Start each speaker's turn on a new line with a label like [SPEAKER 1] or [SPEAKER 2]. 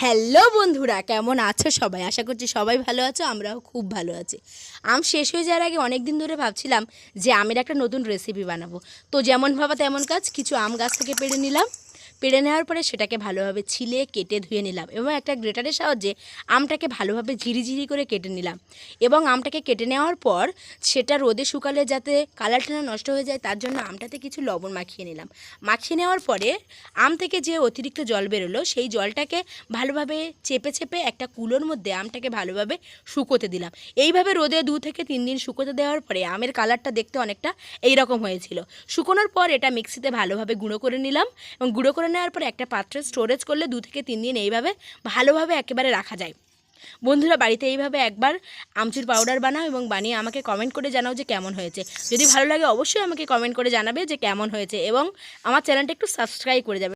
[SPEAKER 1] Hello বন্ধুরা, কেমন আছো সবাই? আশা করছি সবাই ভালো আছো, আমরাও খুব ভালো আছি। আম শেষ হয়ে যাওয়ার আগে অনেক দিন ধরে ভাবছিলাম যে আমের একটা নতুন রেসিপি বানাবো। তো যেমন ভাবা তেমন কাজ, কিছু আম গাছ থেকে পেড়ে নিলাম। পেড়ে নেওয়ার পরে সেটাকে ভালোভাবে ছিলে, কেটে ধুয়ে নিলাম এবং একটা গ্রেটারের সাহায্যে আমটাকে ভালোভাবে ঝিরিঝিরি করে কেটে নিলাম এবং আমটাকে কেটে নেওয়ার পর সেটা রোদে শুকালে যাতে কালারটা না নষ্ট হয়ে যায়, তার জন্য আমটাতে কিছু লবণ মাখিয়ে নিলাম। মাখিয়ে নেওয়ার পরে আম থেকে যে অতিরিক্ত জল বেরোলো, সেই জলটাকে ভালোভাবে চেপে চেপে একটা কুলোর মধ্যে আমটাকে ভালোভাবে শুকোতে দিলাম। এইভাবে রোদে দু থেকে তিন দিন শুকোতে দেওয়ার পরে আমের কালারটা দেখতে অনেকটা এইরকম হয়েছিল। শুকোনোর পর এটা মিক্সিতে ভালোভাবে গুঁড়ো করে নিলাম এবং গুঁড়ো করে নেওয়ার পরে একটা পাত্রে স্টোরেজ করলে দু থেকে তিন দিন এইভাবে ভালোভাবে একেবারে রাখা যায়। বন্ধুরা, বাড়িতে এইভাবে একবার আমচুর পাউডার বানাও এবং বানিয়ে আমাকে কমেন্ট করে জানাও যে কেমন হয়েছে। যদি ভালো লাগে, অবশ্যই আমাকে কমেন্ট করে জানাবে যে কেমন হয়েছে এবং আমার চ্যানেলটা একটু সাবস্ক্রাইব করে যাবে।